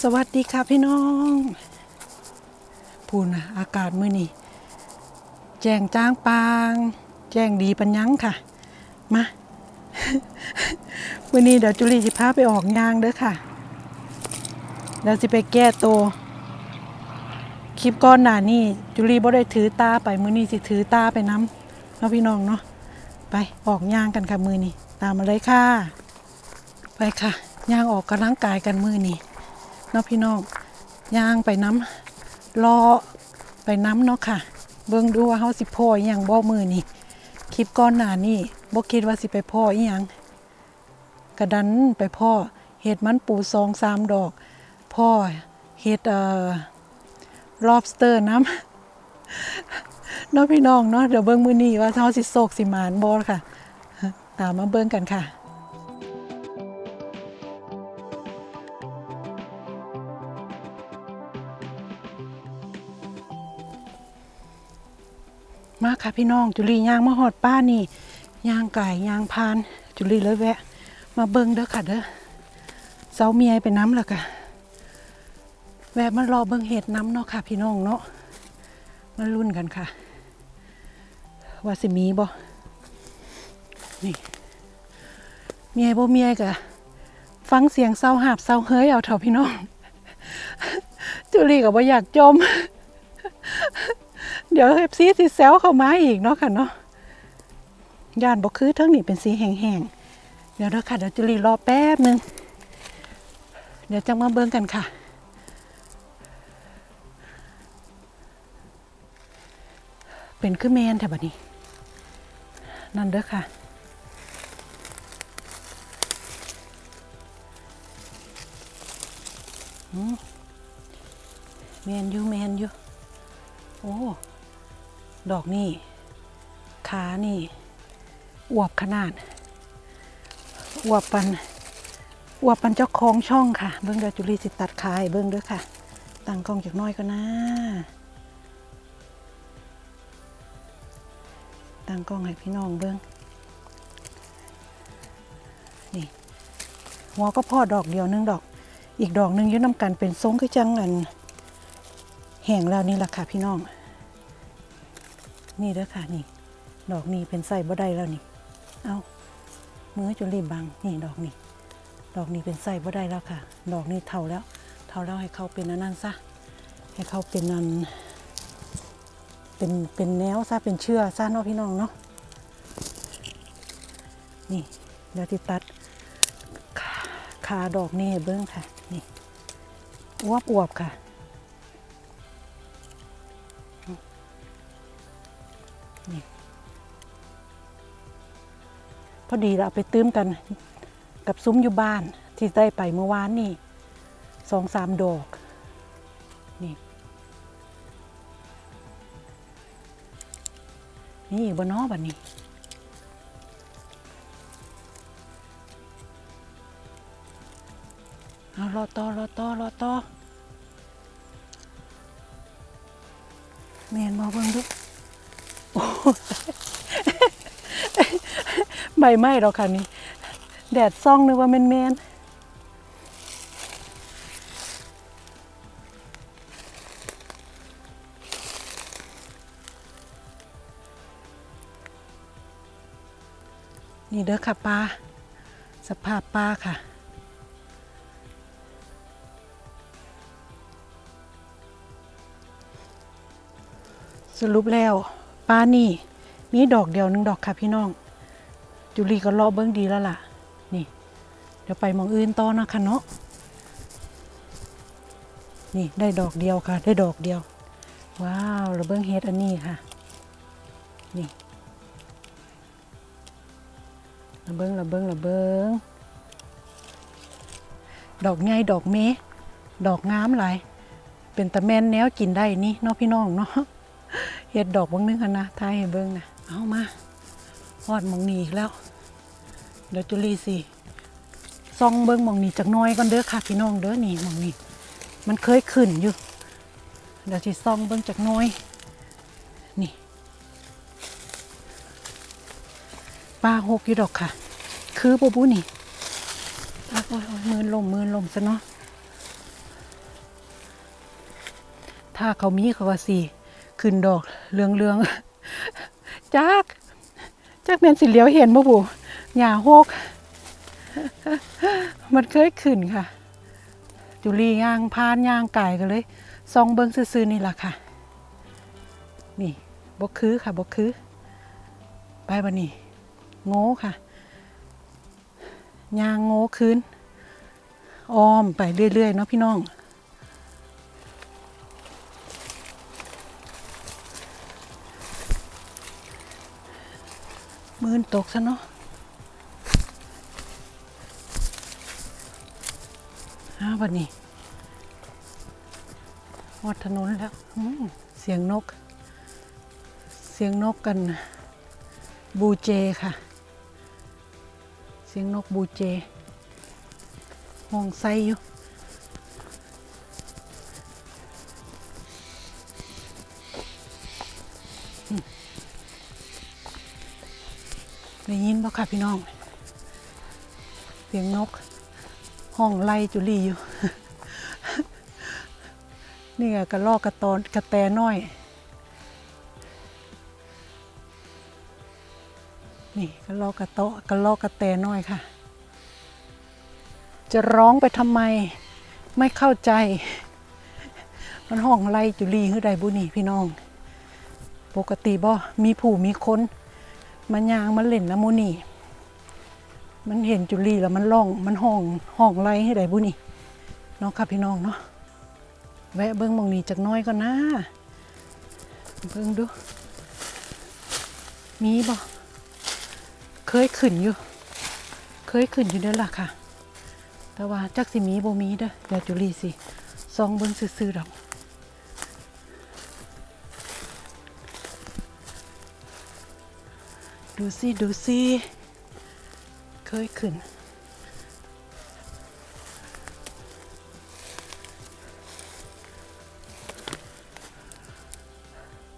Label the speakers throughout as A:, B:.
A: สวัสดีค่ะพี่น้องพูนนะอากาศมื้อนี้แจ้งจ้างปาง แจ้งดีปัญญังค่ะ มามื้อนี้เดี๋ยวจุลีสิพาไปออกงานเด้อค่ะเดี๋ยวสิไปแก้ตัวคลิปก้อนหน้านี่จุลีบ่ได้ถือตาไปมื้อนี้สิถือตาไปน้ำเนาะพี่น้องเนาะไปออกยางกันค่ะมื้อนี้ตามมาเลยค่ะ ไปค่ะย่างออกกำลังกายกันมื้อนี้ เนาะพี่น้องย่างไปน้ำรอไปน้ำเนาะค่ะ เบิ่งดูว่าเฮาสิพ่ออีหยังบ่มือนี่คลิปก้อนหน้านี่บ่คิดว่าสิไปพ่ออีหยังกระดันไปพ่อเห็ดมันปูสองสามดอก พ่อเห็ดเอ่อ lobster น้ำเนาะพี่น้องเนาะเดี๋ยวเบิ่งมือนี้ว่าเฮาสิโศกสิหมานบ่ค่ะ ตามมาเบิ่งกันค่ะ ค่ะพี่น้องจุลียางมาหอดป้านี่ยางไก่ยางพาน จุลีเลยแวะ มาเบิงเด้อค่ะเด้อเสาเมียไปน้ำและค่ะแวะมารอเบิงเห็ดน้ำเนาะค่ะ พี่น้องเนาะมาลุ้นกันค่ะ ว่าสิมีบ่นี่เมียบ่เมียกะฟังเสียงเศร้าหาบเศร้าเฮ้ยเอาเถอะพี่น้อง จุลีก็บ่อยากจม เดี๋ยวเอฟซีสิแซวเข้ามาอีกเนาะค่ะเนาะย่านบอกคือเทั้งนี้เป็นสีแห้งๆ เดี๋ยวเด้อค่ะเดี๋ยวจุลีรอแป๊บนึง เดี๋ยวจะมาเบิ่งกันค่ะ เป็นคือแมนแถบนี้ นั่นเด้อค่ะอืมแมนอยู่แมนอยู่โอ้ ดอกนี่ขานี่อวบขนาดอวบปันอวบปันเจ้าของช่องค่ะ เบิ้งเดยวจุลีสิตัดขายเบิ้งเด้วยค่ะ ตั้งกล้องจากน้อยก็นะตั้งกล้องให้พี่น้องเบิ้งนี่หัวก็พ่อดอกเดียวนึงดอก อีกดอกหนึงยืนน้ำกันเป็นทรงคือจังอันแห้งแล้วนี่แหละค่ะพี่น้อง นี่เด้อค่ะนี่ ดอกนี้เป็นไส้บ่ได้แล้วนี่ เอามือจุลีบบังนี่ดอกนี้ ดอกนี้เป็นไส้บ่ได้แล้วค่ะ ดอกนี้เท่าแล้ว เท่าแล้วให้เขาเป็นนนั้นซะ ให้เขาเป็นอันเป็นเป็นแนวซะเป็นเชื่อซะเนาะพี่น้องเนาะ นี่เดี๋ยวติตัดขาดอกนี้เบิ้องค่ะ นี่อวบอวบค่ะ อดีเราไปตื้มกันกับซุ้มอยู่บ้านที่ได้ไปเมื่อวานนี่สองสามดอกนี่นี่อีกบนนอบันนี้เอารอต่อรอต่อรอต่อแมนมาเบิ่งดู โอ้ใบไม้เราค่ะนี่แดดซ่องนึกว่าแมนแมนนี่เด้อค่ะปลาสภาพปลาค่ะสรุปแล้วปลานี่มีดอกเดียวหนึงดอกค่ะพี่น้อง จุลีก็รอเบิ้องดีแล้วล่ะ นี่ เดี๋ยวไปมองอื่นต่อนะคะเนาะนี่ได้ดอกเดียวค่ะ ได้ดอกเดียว ว้าวราเบิ้องเฮดอันนี้ค่ะ นี่ราเบิ้องราเบิ้องราเบิ้องดอกใหญ่ดอกเมดอกงามหลายเป็นตะแมนแนวกินได้นี่เนาะพี่น้องเนาะเฮ็ดดอกบางนึงค่ะนะทายให้เบิ้งนะเอามา ฮอดมองนีอีกแล้ว เดี๋ยวจุลีสิซองเบิ้งมองนีจากน้อยก่อนเด้อค่ะพี่น้องเด้อนี่มองนีมันเคยขึ้นอยู่ เดี๋ยวสิซองเบิ้งจากน้อย นี่ปลาหกอยู่ดอกค่ะ คือปูปูนี่โอ้ยโอ้ยโอ้ยมือลมมือลมซะเนาะถ้าเขามีเขาว่าสิขึ้นดอกเรืองเรืองจัก จักแม่นสิเลียวเห็นบ่ผู้หญ้าโฮก มันเคยขึ้นค่ะ จุลีย่างพานย่างไก่กันเลยซองเบิงซื่อๆนี่ล่ะค่ะ นี่บกคือค่ะบกคือ ไปบันนี้โง่ค่ะย่างโง่คืนอ้อมไปเรื่อยๆเนาะพี่น้อง มือนตกซะเนาะอ้าววันนี้วัดถนนแล้วเสียงนก เสียงนกกัน บูเจค่ะ เสียงนกบูเจห้องไซอยู่ ได้ยินบ่ค่ะพี่น้องเสียงนก ห้องไล่จุลีอยู่ นี่ก็กระลอกกระตอนกระแตน้อย นี่กระลอกกระโตกระลอกกระแตน้อยค่ะ จะร้องไปทำไมไม่เข้าใจ มันห้องไล่จุลีคือใดบุนี่พี่น้อง ปกติบ่มีผู้มีคน มันยางมันเล่นน้ำมูนี่ มันเห็นจุลีแล้วมันร้องมันห้องห้องไล่ให้ได้บุนี่เนาะค่ะพี่น้องเนาะแวะเบิ้งมองนี้จักน้อยก่อนนะเบิ้งดู มีบ่เคยขึ้นอยู่ เคยขึ้นอยู่เด้อล่ะค่ะ แต่ว่าจักสิมีบ่มีเด้อเดี๋ยวจุลีสิซองเบิ้งซื่อๆดอก ดูสิดูสิเคยขึ้น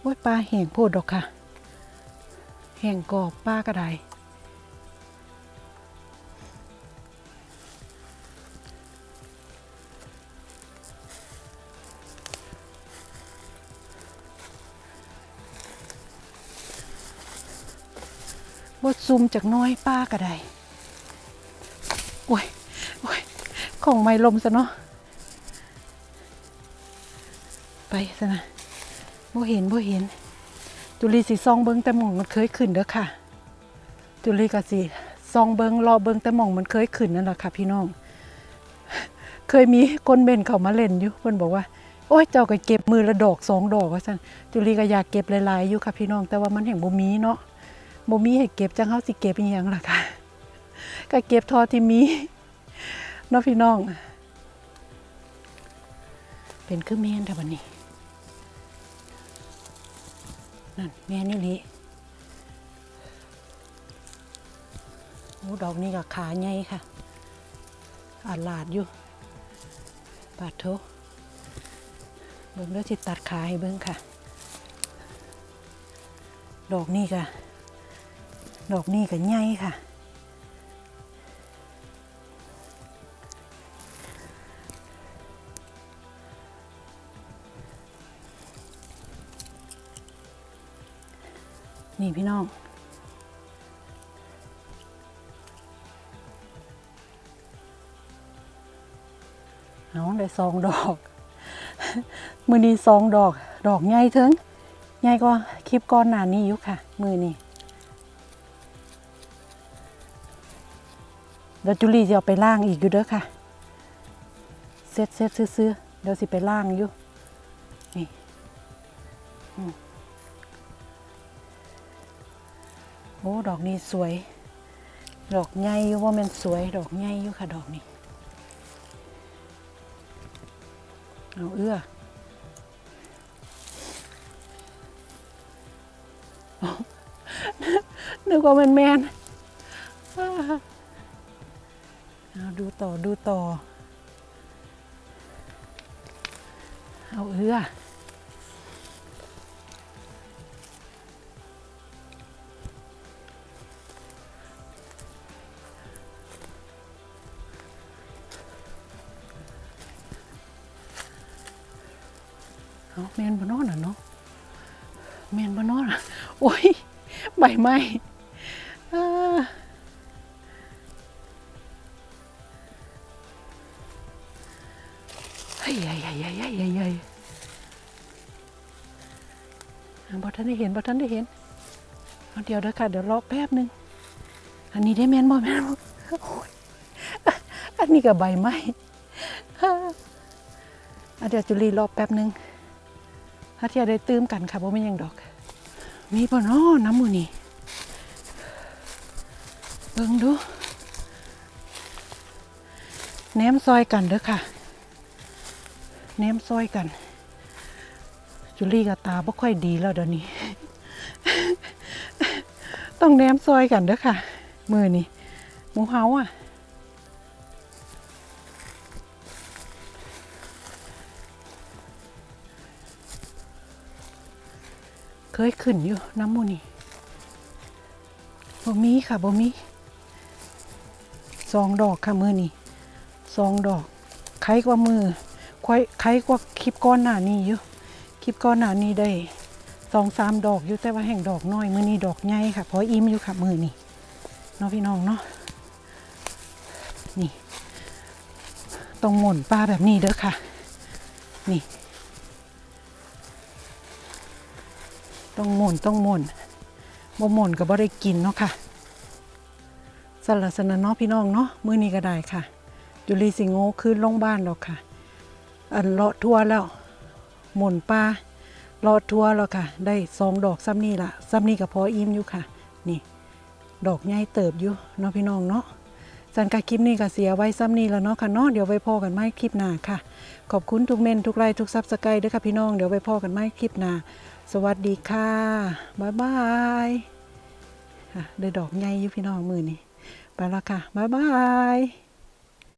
A: โอ้ยปลาแห้งโพดดอกค่ะ แห้งกอบปลากระได ดซุ่มจากน้อยป้ากระไดโอ้ยโอ้ยของไม่ลมซะเนาะไปซะนะบ่เห็นบ่เห็น จุลีสิซองเบิงแต่หม่องมันเคยขึ้นเด้อค่ะ จุลีก็สิซองเบิงรอเบิงแต่หม่องมันเคยขึ้นนั่นแหละค่ะ พี่น้อง เคยมีคนเบนเขามาเล่นอยู่เพิ่นบอกว่า โอ้ยเจ้าก็เก็บมือละดอกสองดอกว่าซั่นจุลีก็อยากเก็บหลายๆอยู่ค่ะพี่น้องแต่ว่ามันแห่งบ่มีเนาะ บ่มีให้เก็บจังเฮาสิเก็บอีหยังล่ะค่ะก็เก็บทอที่มีเนาะพี่น้อง เป็นคือแม่นแต่บัดนี้นั่นแม่นี่ลิโอ้ดอกนี้ก็ขาใหญ่ค่ะอาลาดอยู่ปาดโถเบิ่งแล้วสิตัดขาให้เบิ่งค่ะ ดอกนี้ก็ ดอกนี้ก็ใหญ่ค่ะ นี่พี่น้องน้องได้สองดอก มือนี้สองดอก ดอกใหญ่ถิงใหญ่ก็คลิปก้อนหนานี้อยู่ค่ะ มือนี้ เดี๋ยวจุลีจะเอาไปล่างอีกอยู่เด้อค่ะ เซ็ตเซ็ตซื้อๆเดี๋ยวสิไปล่างอยู่ นี่อืมโอ้ดอกนี้สวย ดอกใหญ่อยู่ว่ามันสวย ดอกใหญ่อยู่ค่ะ ดอกนี้ เอาเอื้อนึกว่ามันแมน เอาดูต่อดูต่อ เอาเอือเอาแมนบนอนอะเนาะแมนบนอนอะ โอ้ย ใบไม้ เฮ้ยใหญ่ใหญ่ใหญ่ใหญ่ใหญ่ใหญ่อะบอท่านได้เห็นบอท่านได้เห็นเอาเดี๋ยวเด้อค่ะเดี๋ยวรอแป๊บหนึง อันนี้ได้แมนบอแมนบ่โอ้ยอันนี้กับใบไม้อะเดี๋ยวจุลีรอแป๊บหนึงถ้าเที่ยได้ตื้มกันค่ะเพราะไม่ยังดอก มีป่ะเนาะน้ำมือนี่เบิ่งดูแหนมซอยกันเด้อค่ะ แหนมซอยกัน จุลี่กับตาบ่ค่อยดีแล้วเดี๋ยวนี้ ต้องแหนมซอยกันเด้อค่ะ มือนี่หมูเฮาอะเคยขึ้นอยู่น้ำมูนี่บ่มีค่ะบ่มีสองดอกค่ะมือนี่สองดอกใครกว่ามือ ควายใครกว่าคลิปก้อนหน้านี้อยู่คลิปก้อนหน้านี้ได้สองสามดอกอยู่แต่ว่าแห่งดอกน้อย มือนี้ดอกใหญ่ค่ะเพราะอิ่มอยู่ค่ะมือนี่เนาะพี่น้องเนาะนี่ต้องหม่นปลาแบบนี้เด้อค่ะ นี่ต้องหม่นต้องหม่นบ่หม่นก็บ่ได้กินเนาะค่ะสลัดสนเนาะพี่น้องเนาะมือนี้ก็ได้ค่ะจุลีสิงโง่คืนลงบ้านดอกค่ะ อันเลาะทั่วแล้ว หม่นปลาเลาะทั่วแล้วค่ะ ได้สองดอกซ้ำนี่ละซ้ำนี่ก็พออิ่มอยู่ค่ะ นี่ ดอกใหญ่เติบอยู่เนาะพี่น้องเนาะสันกาคลิปนี้ก็เสียไว้ซ้ำนี่แล้วเนาะค่ะเนาะเดี๋ยวไว้พอกันใหม่คลิปหน้าค่ะ ขอบคุณทุกเมนทุกไลค์ทุกซับสไครต์ด้วยค่ะพี่น้องเดี๋ยวไว้พอกันใหม่คลิปหน้าสวัสดีค่ะบ๊ายบายค่ะได้ดอกใหญ่อยู่พี่น้องมือนี่ไปแล้วค่ะบ๊ายบาย